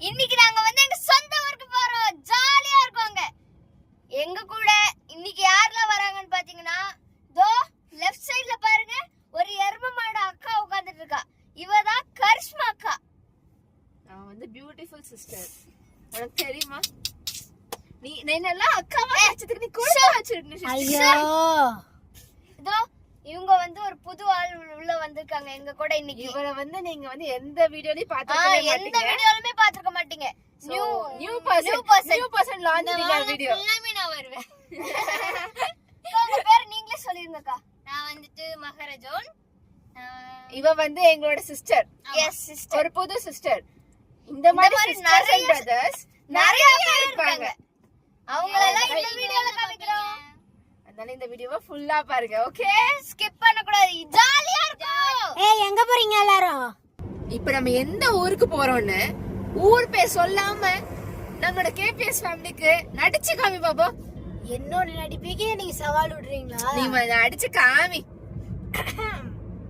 இன்னைக்கு நாங்க வந்து எங்க சொந்த ஊருக்கு போறோம். ஜாலியா இருக்கும் அங்க. எங்க கூட இன்னைக்கு யாரெல்லாம் வராங்கன்னு பாத்தீங்கன்னா தோ லெஃப்ட் சைடுல பாருங்க. ஒரு எரும மாடு அக்கா உட்கார்ந்துட்டு இருக்கா. இவ தான் கரிஷ்மா அக்கா. அவன் வந்து பியூட்டிஃபுல் சிஸ்டர் உனக்கு தெரியுமா? நீ என்னெல்லாம் அக்காவா நினைச்சதுக்கு நீ கூட வச்சிருந்தேன் இதோ இவங்க வந்து ஒரு புது ஆள் உள்ள வந்திருக்காங்க எங்க கூட இன்னைக்கு இவரை வந்து நீங்க வந்து எந்த வீடியோலயும் ஆ, பாத்துக்கவே எந்த வீடியோலுமே பாத்துக்க மாட்டீங்க. New new new person new person launch video எல்லாமே நான் வருவேன். உங்க பேர் நீங்களே சொல்லிருங்கக்கா. நான் வந்துட்டு மகரஜோன். இவ வந்து எங்களோட சிஸ்டர் எஸ் சிஸ்டர் ஒரு புது சிஸ்டர் இந்த மாதிரி சிஸ்டர்ஸ் அண்ட் நிறைய- பிரதர்ஸ் நிறைய பேர் இருக்காங்க. அவங்களெல்லாம் இந்த வீடியோல காமிக்கிறோம். அதனால இந்த வீடியோவை ஃபுல்லா பாருங்க ஓகே ஸ்கிப் பண்ண கூடாது ஜாலியா இருக்கும். போறீங்க எல்லாரும்? இப்போ நம்ம எந்த ஊருக்கு போறோம்னு ஊர் பேர் சொல்லாம நம்மளோட கேபிஎஸ் ஃபேமிலிக்கு நடிச்சு காமி பாப்போம் என்னோட நடிப்புக்கே நீங்க சவால் விடுறீங்களா? நீ நடிச்சு காமி.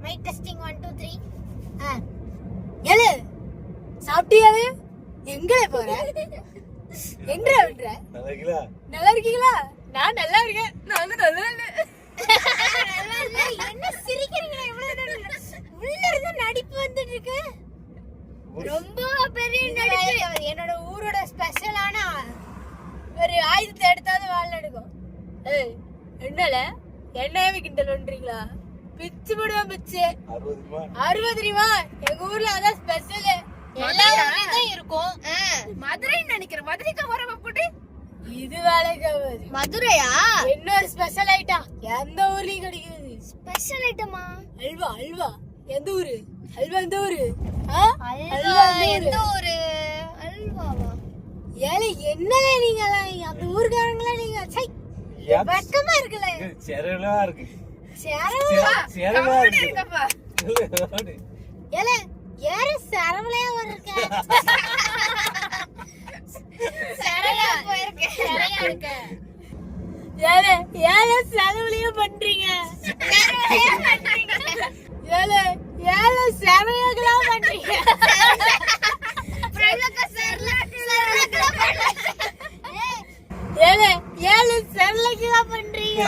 Mic testing one two three ஏழு சாப்பிட்டியாவே எங்க போற? எங்க விடுற? நல்லா நல்லா இருக்கீங்களா நான் நல்லா இருக்கேன். நான் நல்லா இல்லை. என்ன சிரிக்கிறீங்க இவ்வளவு நேரம்? உள்ள இருந்து நடிப்பு வந்துட்டு இருக்கு ரொம்ப பெரிய நடிப்பு என்னோட ஊரோட ஸ்பெஷலான ஒரு ஆயுதத்தை எடுத்தாவது வாழ் எடுக்கும் ஏய் என்னல? என்னவே கிண்டல் பண்றீங்களா? பிச்சு போடுவேன் பிச்சு. அறுபது ரூபா. எங்க ஊர்ல அதான் ஸ்பெஷல் எல்லா ஊர்லயும் இருக்கும். மதுரை நினைக்கிறேன். மதுரைக்கு வர குட்டி இது வேலைக்கு மதுரையா? இன்னொரு ஸ்பெஷல் ஐட்டம் எந்த ஊர்லயும் கிடைக்காது. ஸ்பெஷல் ஐட்டமா அல்வா அல்வா. எந்த ஊரு? அல்வா எந்த ஊரு? அல்வா எந்த ஊரு? ஒரு அல்வாவா? ஏலே என்னலே நீங்க? எல்லாம் அந்த ஊர்காரங்களா நீங்க? சை வெக்கமா இருக்குல்ல செரவலா இருக்கு. செரவலா இருக்கு. இருக்கப்பா ஏலே யாரு சரவலையா வந்திருக்க? சரளா போயிருக்கேன். சரியா இருக்க. ஏலே ஏலே செலவுலயே பண்றீங்க? ஏலே ஏலே செமையாக்கலாம் பண்றீங்க? செரலைக்கலாம் பண்றீங்க.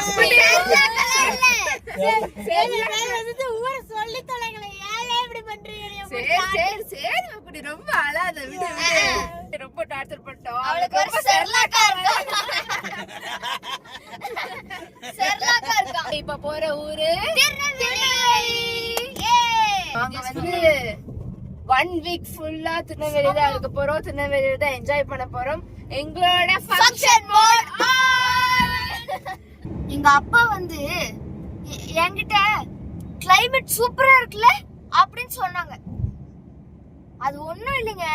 சரி ஊரை சொல்லி இப்படி பண்றீங்க சரி சரி சரி குட்டி ரொம்ப அழாத விடு ரொம்ப டார்ச்சர் பண்ணிட்டோம். அவளுக்கு ஒரு செர்லாக்கா இருக்கா? செர்லாக்கா இருக்கா? இப்ப போற ஊரு? திருநெல்வேலி. நாங்க வந்து ஒன் வீக் ஃபுல்லா திருநெல்வேலி தான் இருக்க போறோம். திருநெல்வேலியில தான் என்ஜாய் பண்ண போறோம். எங்களோட ஃபங்க்ஷன் மோட் எங்க அப்பா வந்து என்கிட்ட கிளைமேட் சூப்பரா இருக்குல்ல அப்படின்னு சொன்னாங்க. அது ஒண்ணும் இல்லைங்க.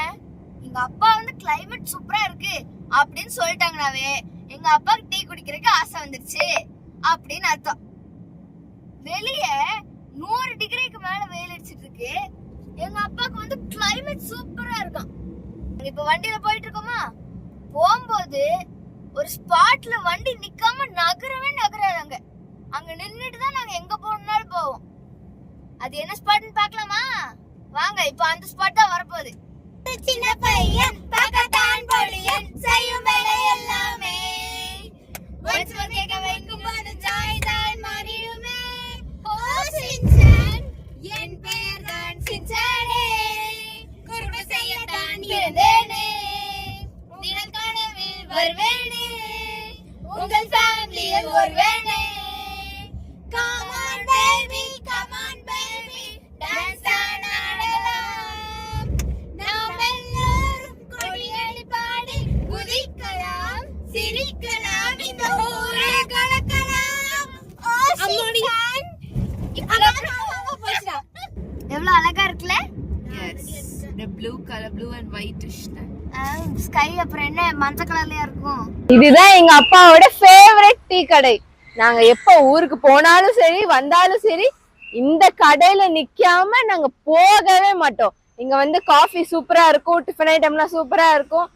எங்க அப்பா வந்து கிளைமேட் சூப்பரா இருக்கு அப்படின்னு சொல்லிட்டாங்கனாவே எங்க அப்பாக்கு டீ குடிக்கிறதுக்கு ஆசை வந்துருச்சு அப்படின்னு அர்த்தம். வெளிய நூறு டிகிரிக்கு மேல வெயில் அடிச்சிட்டு இருக்கு. எங்க அப்பாவுக்கு வந்து கிளைமேட் சூப்பரா இருக்கும். இப்ப வண்டியில போயிட்டு இருக்கோமா? போகும்போது ஒரு ஸ்பாட்ல வண்டி நிக்காம நகரவே நகராது அங்க அங்க நின்னுட்டு தான் நாங்க எங்க போகணும்னாலும் போவோம். அது என்ன ஸ்பாட்னு பார்க்கலாமா? வாங்க இப்ப அந்த ஸ்பாட் தான் வரப்போகுது. சின்ன பையன் பக்கத்தான் பொழியன் ஸ்கை அப்புறம் என்ன? மஞ்சள் கலர்லயா இருக்கும்? இதுதான் எங்க அப்பாவோட ஃபேவரட் டீ கடை. நாங்க எப்ப ஊருக்கு போனாலும் சரி வந்தாலும் சரி இந்த கடையில நிக்காம நாங்க போகவே மாட்டோம். இங்க வந்து காஃபி சூப்பரா இருக்கும் டிஃபன் ஐட்டம்லாம் சூப்பரா இருக்கும்.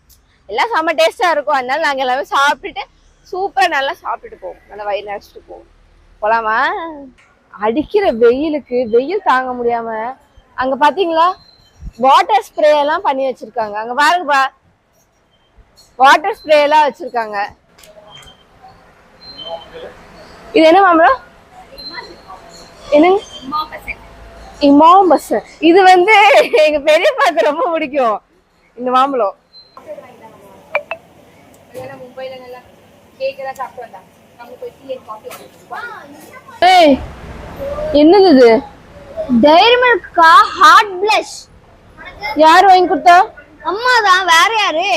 எல்லாம் செம்ம டேஸ்டா இருக்கும். அதனால நாங்க எல்லாமே சாப்பிட்டுட்டு சூப்பரா நல்லா சாப்பிட்டுட்டு போவோம். நல்லா வயிறு நினைச்சிட்டு போவோம். போலாமா? அடிக்கிற வெயிலுக்கு வெயில் தாங்க முடியாம. அங்க பாத்தீங்களா? வாட்டர் ஸ்ப்ரே எல்லாம் பண்ணி வச்சிருக்காங்க. அங்க பாருங்கப்பா. வாட்டர் ஸ்ப்ரே எல்லாம் வச்சிருக்காங்க. இது என்ன மாம்பழம் என்னங்க? இமாம் பஸ் இது வந்து எங்க பெரியப்பாக்கு ரொம்ப பிடிக்கும். இந்த மாம்பழம். என்னது இது? டைரி மில்க்கா ஹார்ட் பிளஷ் யார் வாங்கி கொடுத்தா? அம்மா தான் வேற யாரு?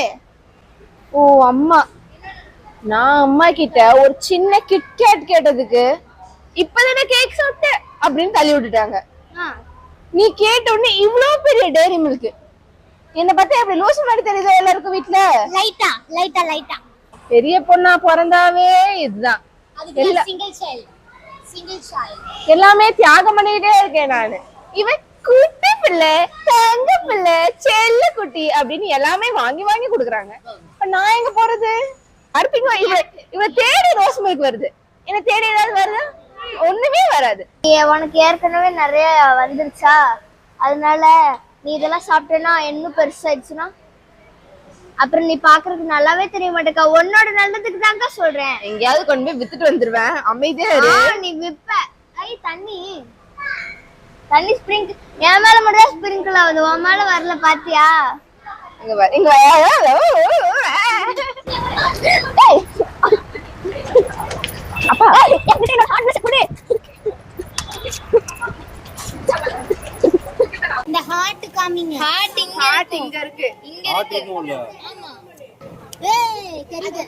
ஓ அம்மா. நான் அம்மா கிட்ட ஒரு சின்ன கிட்கேட் கேட்டதுக்கு இப்பதானே கேக் சாப்பிட்ட அப்படின்னு தள்ளி விட்டுட்டாங்க. நீ கேட்ட உடனே இவ்ளோ பெரிய டேரி மில்க் என்ன பத்தி அப்படி லூசு மாதிரி தெரியுதா எல்லாருக்கும் வீட்ல? லைட்டா லைட்டா லைட்டா பெரிய பொண்ணா பிறந்தாவே இதுதான். எல்லாமே தியாகம் பண்ணிக்கிட்டே இருக்கேன் நானு. இவன் குட்டி பிள்ளை தங்க பிள்ளை செல்ல குட்டி அப்படின்னு எல்லாமே வாங்கி வாங்கி கொடுக்குறாங்க. இப்ப நான் எங்க போறது? அர்ப்பிங்க இவ இவ தேடி ரோஸ் மில்க் வருது. என்ன தேடி ஏதாவது வருதா? ஒண்ணுமே வராது. உனக்கு ஏற்கனவே நிறைய வந்துருச்சா? அதனால நீ இதெல்லாம் சாப்பிட்டேன்னா இன்னும் பெருசாயிடுச்சுன்னா? அப்புறம் நீ பாக்குறதுக்கு நல்லாவே தெரிய மாட்டேக்கா. உன்னோட நல்லதுக்கு தாங்க சொல்றேன். எங்கேயாவது கொண்டு போய் வித்துட்டு வந்துருவேன். அமைதியா இரு. ஆ, நீ விப்ப. ஐ தண்ணி. தண்ணி ஸ்ப்ரிங் என் மேல மட்டும் தான் ஸ்ப்ரிங்கிள் ஆகுது உன் மேல வரல பாத்தியா? இங்க வா இங்க. அப்பா. என்கிட்ட கொடு. இந்த ஹார்ட் காமிங்க ஹார்ட் இங்க ஹார்ட் இங்க இருக்கு. இங்க உள்ள ஆமா. ஏய் தெரியுது.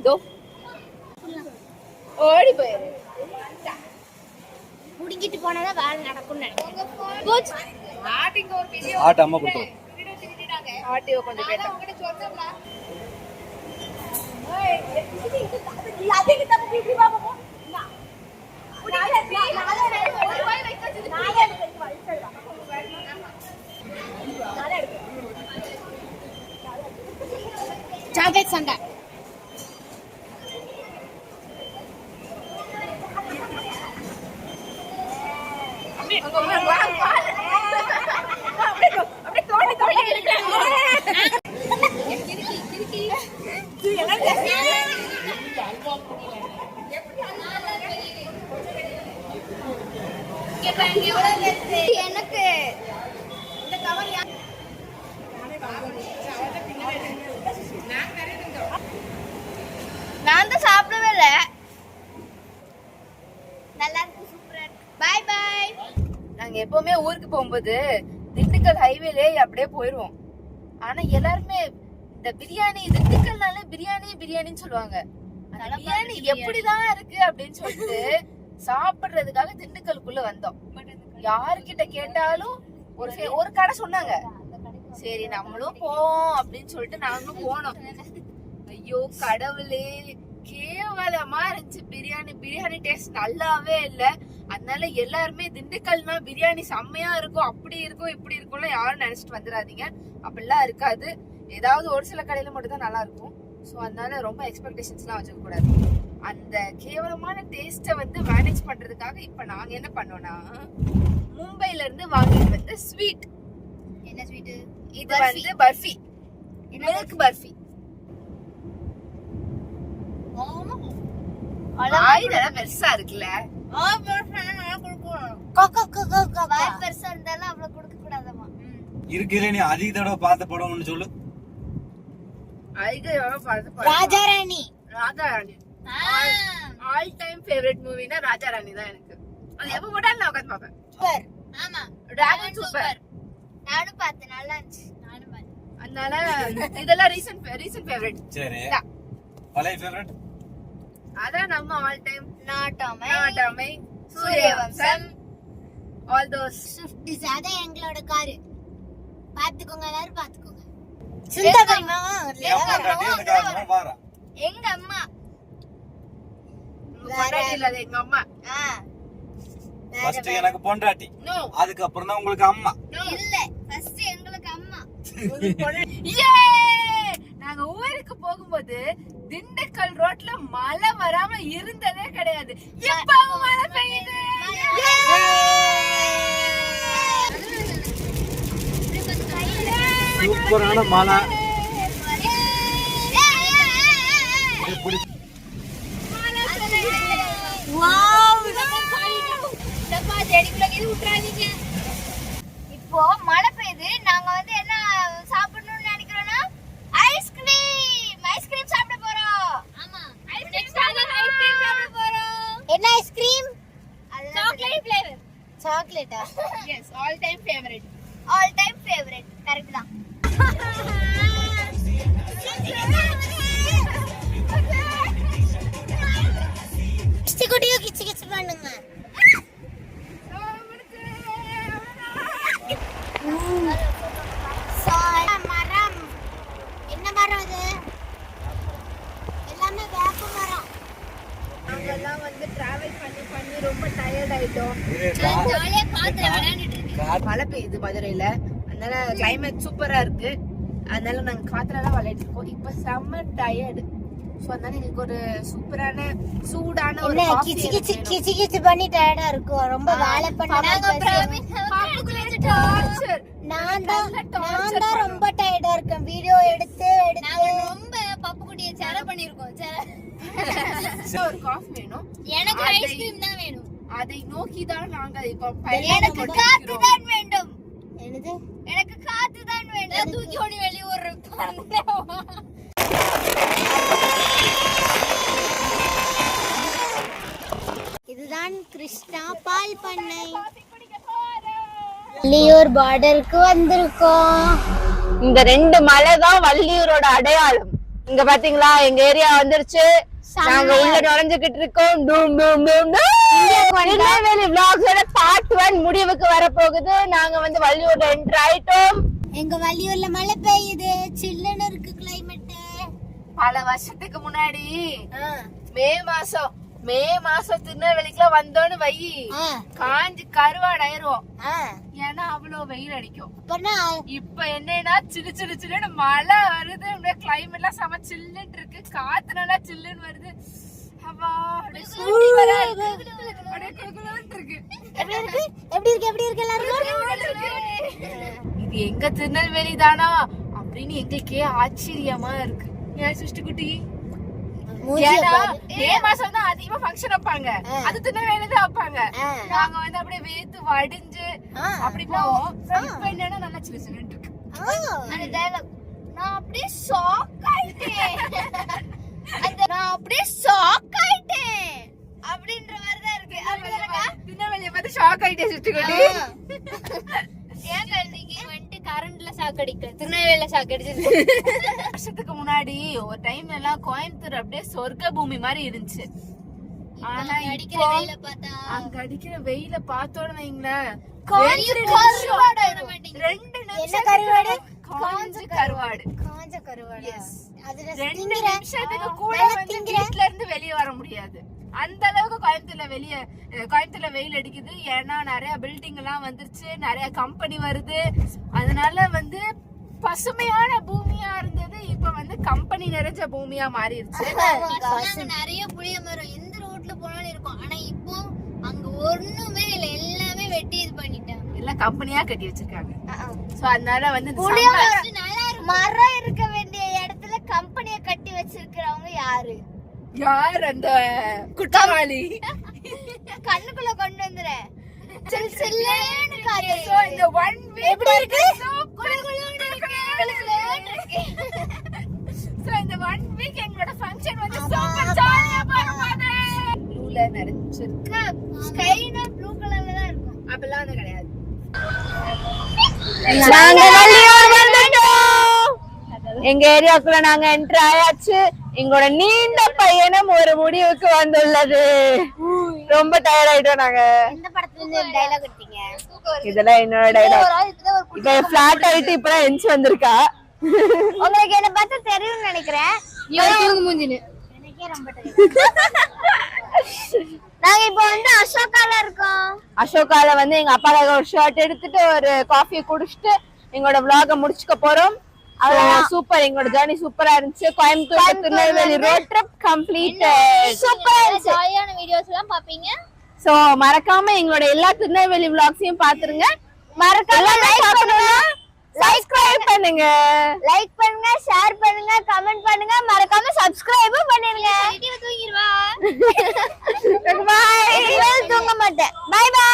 இதோ. ஓடி போயிரு புடிங்கிட்டு போனாதான் வேலை நடக்கும்னு நினைக்கிறேன். போச்சு. ஆட்டு அம்மா கொடுத்தோம் ஹார்ட் கொஞ்சம் எனக்கு நான் தான் சாப்பிடவே இல்லை. நல்லா இருக்கு சூப்பரா இருக்கு. பை நாங்க எப்பவுமே ஊருக்கு போகும்போது திண்டுக்கல் ஹைவேலே அப்படியே போயிடுவோம் ஆனா எல்லாருமே இந்த பிரியாணி திண்டுக்கல்னாலே பிரியாணி பிரியாணின்னு சொல்லுவாங்க. பிரியாணி எப்படிதான் இருக்கு அப்படின்னு சொல்லிட்டு சாப்பிடுறதுக்காக திண்டுக்கலுக்குள்ள வந்தோம். யாருக்கிட்ட கேட்டாலும் ஒரு ஒரு கடை சொன்னாங்க. சரி நம்மளும் போவோம் அப்படின்னு சொல்லிட்டு நாங்களும் போனோம். ஐயோ கடவுளே கேவலமா இருந்துச்சு பிரியாணி. பிரியாணி டேஸ்ட் நல்லாவே இல்ல. அதனால எல்லாருமே திண்டுக்கல்னா பிரியாணி செம்மையா இருக்கும் அப்படி இருக்கும் இப்படி இருக்கும்ல யாரும் நினைச்சிட்டு வந்துடாதீங்க. அப்படிலாம் இருக்காது. ஏதாவது ஒரு சில கடையில மட்டும் தான் நல்லா இருக்கும் ஸோ அதனால ரொம்ப எக்ஸ்பெக்டேஷன்ஸ்லாம் வச்சுக்க கூடாது அந்த கேவலமான டேஸ்ட்டை வந்து மேனேஜ் பண்றதுக்காக இப்ப நாங்க என்ன பண்ணோம்னா மும்பைல இருந்து வாங்கிட்டு வந்து ஸ்வீட் என்ன ஸ்வீட் இது வந்து பர்ஃபி. மில்க் பர்ஃபி? இதெல்லாம் பெருசா இருக்குல்ல? பெருசா இருந்தாலும் அவ்வளவு கொடுக்க கூடாதம்மா. இருக்குல்ல நீ அதிக தடவை பார்த்த படம்னு சொல்லு. இது எவ்வளவு பார்த்து பாருங்க. Raja Rani Raja Rani all time favourite மூவினா Raja Rani தான் எனக்கு. அது எப்ப போட்டாலும் நான் உட்காந்து பார்ப்பேன். சூப்பர். ஆமா. டிராகன் சூப்பர் நானும் பார்த்தேன். நல்லா இருந்துச்சு. நானும் பார்த்தேன். அதனால இதெல்லாம் ரீசன்ட் ரீசன்ட் ஃபேவரட் சரி. பழைய ஃபேவரட் அதான் நம்ம all time Nattamai Nattamai Suryavamsam all those Swift Dzire அதான் எங்களோட காரு பாத்துக்கோங்க எல்லாரும் பாத்துக்கோங்க எங்க அம்மா? இல்லாத எங்க அம்மா? ஆ. ஃபர்ஸ்ட் எனக்கு பொண்டாட்டி. நோ அதுக்கப்புறம் தான் உங்களுக்கு அம்மா. இல்ல. ஃபர்ஸ்ட் எங்களுக்கு அம்மா. நாங்க ஊருக்கு போகும்போது திண்டுக்கல் ரோட்ல மழை வராம இருந்ததே கிடையாது. எப்பவும் மழை பெய்யுது. சூப்பரான மலை. இப்போ மழை பெய்யுது. நாங்க வந்து என்ன சாப்பிடணும்னு நினைக்கிறோம்னா ஐஸ்கிரீம் ஐஸ்கிரீம் சாப்பிட போறோம். ஆமா. ஐஸ்கிரீம் சாப்பிட போறோம். என்ன ice cream chocolate flavour சாக்லேட்டா yes all time favourite all time favourite correct தான். கிச்சு குட்டியோ கிச்சு கிச்சு பண்ணுங்க மரம். என்ன மரம் அது? எல்லாமே வேப்ப மரம். நாங்கெல்லாம் வந்து டிராவல் பண்ணி பண்ணி ரொம்ப டயர்ட் ஆயிட்டோம். ஜாலியா காத்துல விளையாண்டுட்டு மழை பெய்யுது மதுரையில. அதனால கிளைமேட் சூப்பரா இருக்கு. அதனால நாங்க காத்துல தான் விளையாடிட்டு இருக்கோம் இப்ப செம்ம டயர்டு சோ அதனால எங்களுக்கு ஒரு சூப்பரான சூடான ஒரு கிச்சு எனக்கு கிச்சு. கிச்சு கிச்சு பண்ணி டயர்டா இருக்கும். ரொம்ப வேலை பண்ண Torture. நான் தான் நான் ரொம்ப டயர்டா இருக்கேன். வீடியோ எடுத்து எடுத்து. ரொம்ப பப்பு குட்டிய சேர. பண்ணிருக்கோம் ஒரு காஃபி வேணும். எனக்கு ஐஸ்கிரீம் தான் அதை நோக்கி தான் நாங்க இப்போ எனக்கு காத்து. தான் வேண்டும். என்னது? எனக்கு காத்து தான் வேண்டும் தூக்கி ஓடி வெளிய ஒரு இதுதான் கிருஷ்ணா பால் பண்ணை. வள்ளியூர் பார்டருக்கு வந்திருக்கோம். இந்த ரெண்டு மலை தான் வள்ளியூரோட அடையாளம். இங்க பாத்தீங்களா? எங்க ஏரியா வந்துருச்சு. நாங்க உள்ள நுழைஞ்சுகிட்டு இருக்கோம். டூம் டூம் டூம். திருநெல்வேலி vlogs-ஓட பார்ட் ஒன் முடிவுக்கு வரப்போகுது. நாங்க வந்து வள்ளியூர்ல என்டர் ஆயிட்டோம். எங்க வள்ளியூர்ல மழை பெய்யுது. சில்லுன்னு இருக்கு கிளைமேட் பல வருஷத்துக்கு முன்னாடி மே மாசம் மே மாசம் திருநெல்வேலிக்குலாம் வந்தோன்னு வை. காஞ்சி கருவாடாயிருவோம் ஏன்னா அவ்வளவு வெயில் அடிக்கும். இப்ப என்னன்னா சிலு சிலு சில்லுன்னு மழை வருது. கிளைமேட் எல்லாம் செம சில்லுன்னு இருக்கு. காத்து நல்லா சில்லுன்னு வருது. இது எங்க திருநெல்வேலி தானா? அப்படின்னு எங்களுக்கே ஆச்சரியமா இருக்கு. ஏன் சிருஷ்டி குட்டி? மே மாசம் தான் அதிகமா ஃபங்க்ஷன் வைப்பாங்க. அது திருநெல்வேலி தான் வைப்பாங்க. நாங்க வந்து அப்படியே வேத்து வடிஞ்சு அப்படி போவோம். இப்ப என்னன்னா நல்லா இருக்கு. நான் அப்படியே ஷாக் ஆயிட்டேன் அந்த நான் அப்படியே ஷாக் ஆயிட்டேன் அப்படின்ற மாதிரி தான் இருக்கு அப்படிதானக்கா? திருநெல்வேலியை பார்த்து ஷாக் ஆயிட்டே சிருஷ்டி குட்டி ஏங்க நீங்க வந்துட்டு கரண்ட்ல ஷாக் அடிக்க திருநெல்வேலியில ஷாக் அடிச்சது வருஷத்துக்கு முன்னாடி ஒரு டைம்ல எல்லாம் கோயம்புத்தூர் அப்படியே சொர்க்க பூமி மாதிரி இருந்துச்சு. ஆனா அடிக்கிற வெயில பார்த்தா அங்க அடிக்கிற வெயில பார்த்தோன்னு வைங்களேன். ரெண்டு கருவாடு நிமிஷம், காஞ்ச கருவாடு. காஞ்ச கருவாடு. அதுல ரெண்டு நிமிஷத்துக்கு கூட வந்து வீட்ல இருந்து வெளிய வர முடியாது. அந்த அளவுக்கு கோயம்புத்தூர்ல வெளிய கோயம்புத்தூர்ல வெயில் அடிக்குது. ஏன்னா நிறைய பில்டிங் எல்லாம் வந்துருச்சு. நிறைய கம்பெனி வருது. அதனால வந்து பசுமையான பூமியா இருந்தது. இப்ப வந்து கம்பெனி நிறைஞ்ச பூமியா மாறிடுச்சு நிறைய புளிய மரம் எந்த ரோட்ல போனாலும் இருக்கும். ஆனா இப்போ அங்க ஒண்ணுமே இல்ல. எல்லாமே வெட்டி இது பண்ணிட்டாங்க எல்லாம் கம்பெனியா கட்டி வச்சிருக்காங்க. சோ அதனால வந்து மரம் இருக்க வேண்டிய இடத்துல கம்பெனிய கட்டி வச்சிருக்கிறவங்க யாரு? யார் அந்த குற்றவாளி? கண்ணுக்குள்ள கொண்டு வந்துற சில் சில்லேன்னு காத்து இந்த week எப்படி இருக்கு? So, இந்த one week எங்களோட function வந்து நிறைஞ்சிருக்கு. ஸ்கைனா ப்ளூ கலர்ல தான் இருக்கும். அப்பெல்லாம் வந்து கிடையாது. நாங்க வள்ளியூர் வந்துட்டோம். எங்க ஏரியாக்குள்ள நாங்க என்டர் ஆயாச்சு. எங்களோட நீண்ட பயணம் ஒரு முடிவுக்கு வந்துள்ளது. ரொம்ப டயர்ட் ஆயிட்டோம் நாங்க. இதெல்லாம் என்னோட டைலாக் இப்ப பிளாட் ஆயிட்டு இப்பதான் எஞ்சி வந்திருக்கா? உங்களுக்கு என்ன பார்த்தா தெரியும்னு நினைக்கிறேன். எனக்கே ரொம்ப நாங்க இப்போ வந்து அசோகால இருக்கோம். அசோகால வந்து எங்க அப்பாக்காக ஒரு ஷர்ட் எடுத்துட்டு ஒரு காஃபி குடிச்சிட்டு எங்களோட vlog முடிச்சுக்க போறோம். சூப்பர் எங்களோட ஜர்னி சூப்பரா இருந்துச்சு. Coimbatore to Tirunelveli road trip complete சூப்பரா இருந்துச்சு. ஜாலியான வீடியோஸ் எல்லாம் பாப்பீங்க? சோ மறக்காம எங்களோட எல்லா திருநெல்வேலி vlogs-ஐயும் பாத்துருங்க. மறக்காம லைக் பண்ணுங்க. சப்ஸ்கிரைப் பண்ணுங்க. லைக் பண்ணுங்க ஷேர் பண்ணுங்க கமெண்ட் பண்ணுங்க. மறக்காம சப்ஸ்கிரைபும் பண்ணிருங்க பாய் தூங்க மாட்டேன். By by